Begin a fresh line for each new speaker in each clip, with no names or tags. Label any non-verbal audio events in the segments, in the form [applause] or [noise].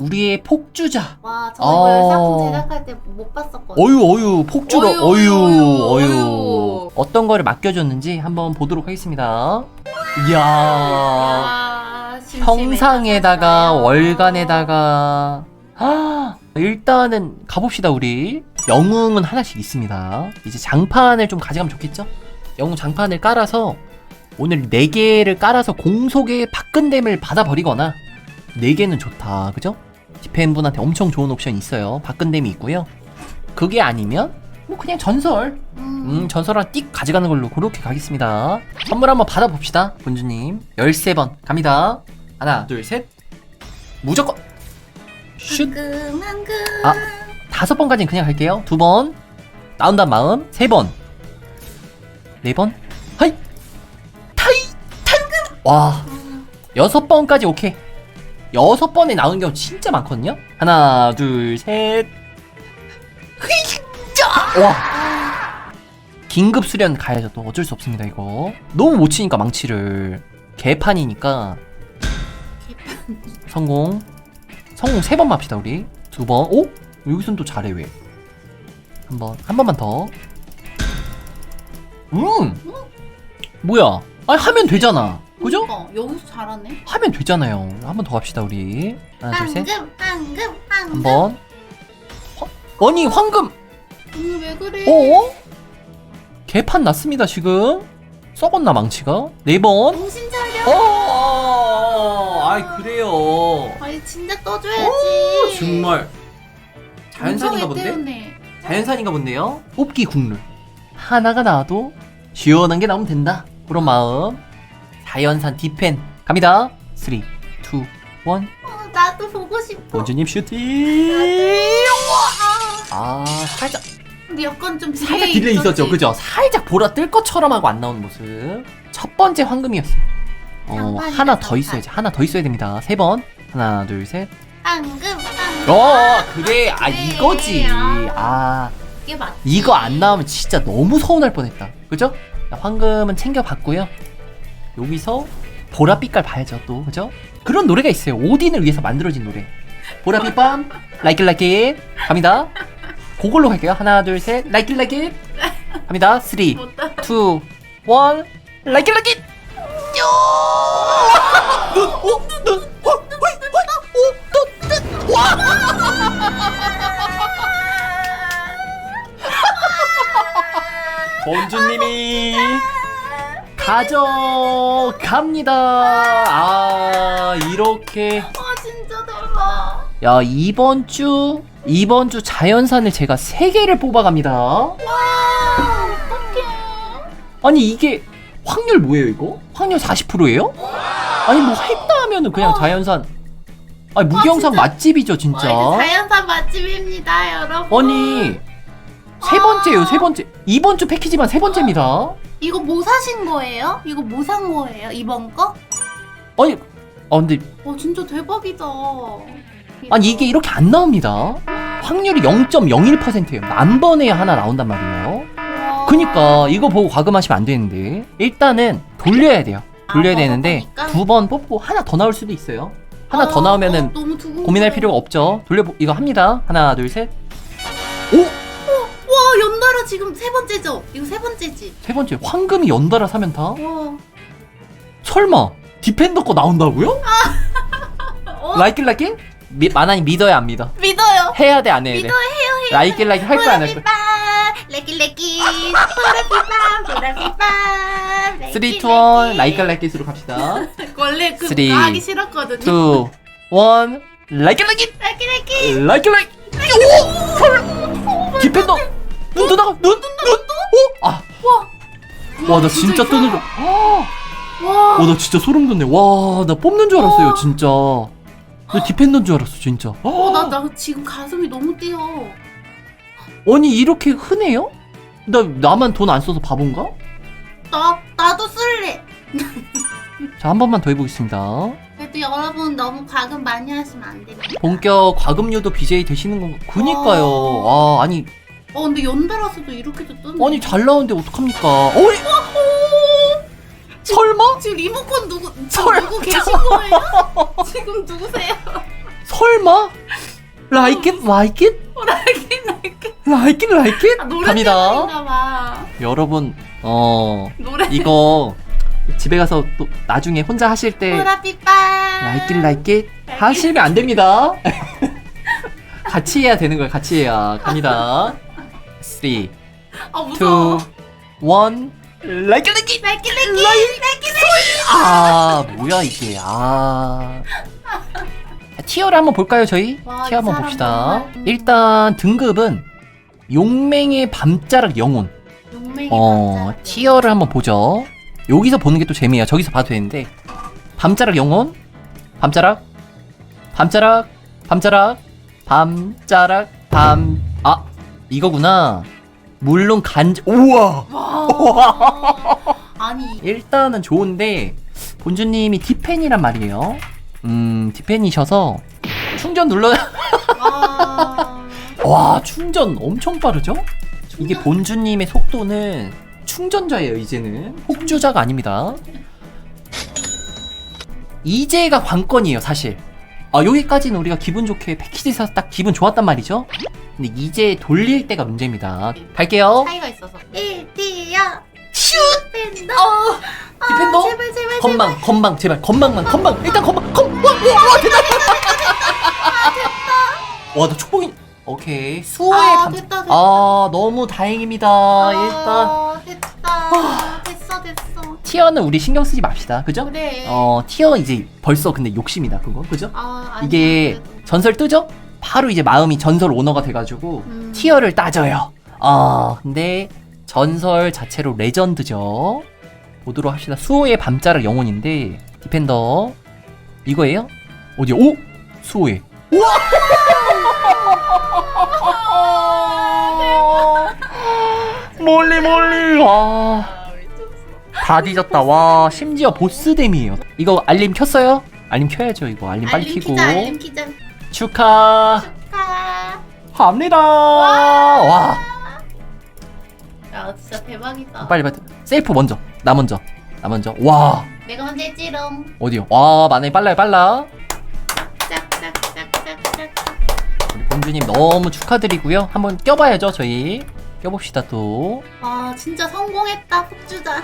우리의 폭주자.
와, 저
어.
이거 열사품 제작할 때 못 봤었거든요.
어유 어유 폭주로
어유,
어유
어유,
어유
어유.
어떤 거를 맡겨줬는지 한번 보도록 하겠습니다. 이야
아, 심심해.
평상에다가
샀어요.
월간에다가 아 일단은 가봅시다 우리 영웅은 하나씩 있습니다. 이제 장판을 좀 가져가면 좋겠죠? 영웅 장판을 깔아서 오늘 4개를 깔아서 공속의 박근댐을 받아버리거나 4개는 좋다 그죠? 디펜분한테 엄청 좋은 옵션이 있어요 박근댐이 있고요 그게 아니면 뭐 그냥 전설
음.
음 전설 하나 띡 가져가는 걸로 그렇게 가겠습니다 선물 한번 받아봅시다 본주님 13번 갑니다 하나 둘 셋 무조건 슛
황금 황금.
아. 다섯 번까지는 그냥 갈게요. 두 번. 나온단 마음. 세 번. 네 번. 하이. 타이. 탄금. 와.
음.
여섯 번까지 오케이. 여섯 번에 나오는 경우 진짜 많거든요. 하나, 둘, 셋. 와. 긴급 수련 가야죠. 또 어쩔 수 없습니다, 이거. 너무 못 치니까 망치를. 개판이니까. 성공. 성공 세 번 맙시다, 우리. 두 번. 오? 여기선 또 잘해, 왜? 한 번. 한 번만 더. 음! 뭐야? 아니, 하면 되잖아. 그죠?
그러니까, 여기서 잘하네.
하면 되잖아요. 한 번 더 갑시다, 우리. 하나, 둘, 셋.
황금 황금 황금.
한 번. 화- 아니, 황금!
오늘 왜 그래?
어? 개판 났습니다, 지금. 썩었나, 망치가? 네 번.
정신 차려.
어, 아이, 그래요.
아니 진짜 떠줘야지.
오, 정말. 자연산인가 본데? 자연산인가 본데요? 뽑기 국룰. 하나가 나와도 시원한 게 나오면 된다. 그런 마음. 자연산 디펜. 갑니다. 3, 2, 1.
어, 나도 보고 싶어.
원주님 슈팅.
아,
아, 살짝,
근데 약간 좀
살짝
딜레이
딜레이 있었죠.
있었지?
그죠? 살짝 보라 뜰 것처럼 하고 안 나오는 모습. 첫 번째 황금이었어요. 어,
장판이다,
하나 더
장판.
있어야지. 하나 더 있어야 됩니다. 세 번. 하나, 둘, 셋.
황금 황금.
어, 그래. 아,
그래.
이거지. 아.
이게 맞지.
이거 안 나오면 진짜 너무 서운할 뻔했다. 그죠? 자, 황금은 챙겨봤고요. 여기서 보랏빛깔 봐야죠, 또. 그죠? 그런 노래가 있어요. 오딘을 위해서 만들어진 노래. 보랏빛 밤, like it. 갑니다. 그걸로 갈게요. 하나, 둘, 셋. like it, like it. 갑니다. 3, 2, 1.
못 따라.
like it, like it. 요! 눈, 오, 눈, 호, 호이, 호이, 오, 눈, 눈. 와! 본주님이 가져갑니다. 아 이렇게
아 진짜 대박.
야 이번 주 이번 주 자연산을 제가 세 개를 뽑아갑니다.
와 어떡해.
아니 이게 확률 뭐예요 이거? 확률 40%예요? 아니 뭐 했다 하면은 그냥 자연산. 아니 무경상
진짜?
맛집이죠 진짜.
와, 이제 자연산 맛집입니다 여러분.
아니 세 번째요 세 번째 이번 주 패키지만 세 번째입니다.
이거 뭐 사신 거예요? 이거 뭐 산 거예요? 이번 거?
아니 아 근데
와 진짜 대박이다.
아니 이게 이렇게 안 나옵니다. 확률이 0.01%예요. 만 번에 하나 나온단 말이에요.
와.
그니까 이거 보고 과금하시면 안 되는데 일단은 돌려야 돼요. 돌려야
아,
되는데
먹어보니까?
두 번 뽑고 하나 더 나올 수도 있어요. 하나
어,
더 나오면은
어, 너무 두근거려.
고민할 필요가 없죠. 돌려 이거 합니다. 하나 둘 셋. 오!
와 연달아 지금 세 번째죠? 이거 세 번째지?
세 번째 황금이 연달아 사면 타?
와.
설마 디펜더 거 나온다고요? [laughs]
어?
라이길 라이길? 미, 마나니 믿어야 안 믿어?
믿어요.
해야 돼 안 해야 돼?
믿어요 해요 해요.
라이길 라이길 할 거야 안 할 거야?
보라비밤 레끼레끼 보라비밤 보라비밤
3, 2, 1 라이길 라이길으로 갑시다. [laughs]
원래 그
쓰리,
하기 싫었거든요.
2, 1 라이길 라이길!
레끼레끼
라이크 라이크 오! 헐! 디펜더 눈 뜨다가 눈! 눈! 오! 아! 와나 진짜 뜨는 줄
와.
와 나 진짜 소름 돋네 와 나 뽑는 줄 알았어요 진짜 나 디펜더인 줄 알았어 진짜
어, 나, 나 지금 가슴이 너무 뛰어.
아니 이렇게 흔해요? 나 나만 돈 안 써서 바본가?
나, 나도 쓸래.
자 한 번만 더 해보겠습니다
그래도 여러분 너무 과금 많이 하시면 안 됩니다.
본격 과금류도 BJ 되시는 건가? 그니까요 아 아니
어, 근데 연달아서도 이렇게도 뜨네.
아니 잘 나오는데 어떡합니까 어이? 설마?
지금 리모컨 누구,
설-
누구 [laughs] 계신 거예요? 지금 누구세요?
설마? Like it, like it,
라이kin 라이kin.
like it, like it.
아, 노래
갑니다.
때문인가 봐.
여러분, 어
노래.
이거 집에 가서 또 나중에 혼자 하실 때 like it, like it 하시면 안 됩니다. [laughs] 같이 해야 되는 거예요. 같이 해야 갑니다. 3, 2,
아 무서워.
1 like it, like it.
라이kin 라이kin 라이kin
아 뭐야 이게? 아. 자, 티어를 한번 볼까요 저희?
와,
티어
이
한번
사람
봅시다.
정말.
일단 등급은 용맹의 밤자락 영혼.
용맹이
어
남자.
티어를 한번 보죠. 여기서 보는 게 또 재미야 저기서 봐도 되는데. 밤자락 영혼? 밤자락? 밤자락? 밤자락? 밤자락? 밤아 이거구나 물론 간지 우와
와. [laughs] 아니
일단은 좋은데 본주님이 디펜이란 말이에요. 음 디펜이셔서 충전 눌러
와. [laughs]
와 충전 엄청 빠르죠? 이게 본주님의 속도는 충전자예요 이제는 폭주자가 아닙니다. 이제가 관건이에요 사실. 아 여기까지는 우리가 기분 좋게 패키지 사서 딱 기분 좋았단 말이죠. 근데 이제 돌릴 때가 문제입니다. 갈게요.
차이가 있어서. 1티어
슛!
디펜더.
디펜더?
아, 제발 제발
건방 건방 제발 건방만 건방 일단 건방 건 와와 됐다 와나 초봉이 오케이 수호의
아,
감
됐다, 됐다.
아 너무 다행입니다 일단
아, 됐다.
티어는 우리 신경 쓰지 맙시다 그죠
그래.
어 티어 이제 벌써 근데 욕심이다 그거 그죠
아, 아니야,
이게
그래도.
전설 뜨죠 바로 이제 마음이 전설 오너가 돼가지고
음.
티어를 따져요 아 근데 전설 자체로 레전드죠 보도록 합시다 수호의 밤자락 영혼인데 디펜더 이거예요? 어디요? 오! 수호의 우와 [laughs] 몰리 몰리 와.
아.
다 뒤졌다. 와 심지어 보스 댐이에요. 이거 알림 켰어요? 알림 켜야죠 이거. 알림 빨리
알림
켜고.
키자 알림 키자.
축하.
축하.
합니다. 와.
야 진짜 대박이다.
빨리 빨리. 셀프 먼저. 나 먼저. 나 먼저. 와.
내가 먼저 했지롱.
어디요? 와 만에 빨라요 빨라. 우리 본주님 너무 축하드리고요. 한번 껴봐야죠 저희. 껴봅시다 또.
아 진짜 성공했다 폭주자.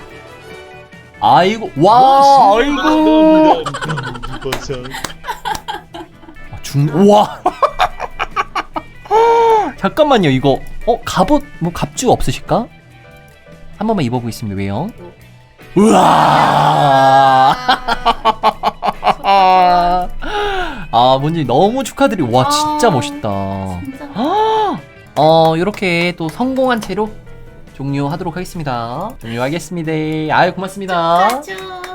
아이고 와 아이고 아, 중 우와 [laughs] 잠깐만요 이거 어 갑옷 뭐 갑주 없으실까? 한 번만 입어보겠습니다 왜요? 우와 [laughs] 아, 아 뭔지 너무 축하드리고 와 진짜
아,
멋있다
진짜.
어 이렇게 또 성공한 채로 종료하도록 하겠습니다. 종료하겠습니다. 아유 고맙습니다.
축하 축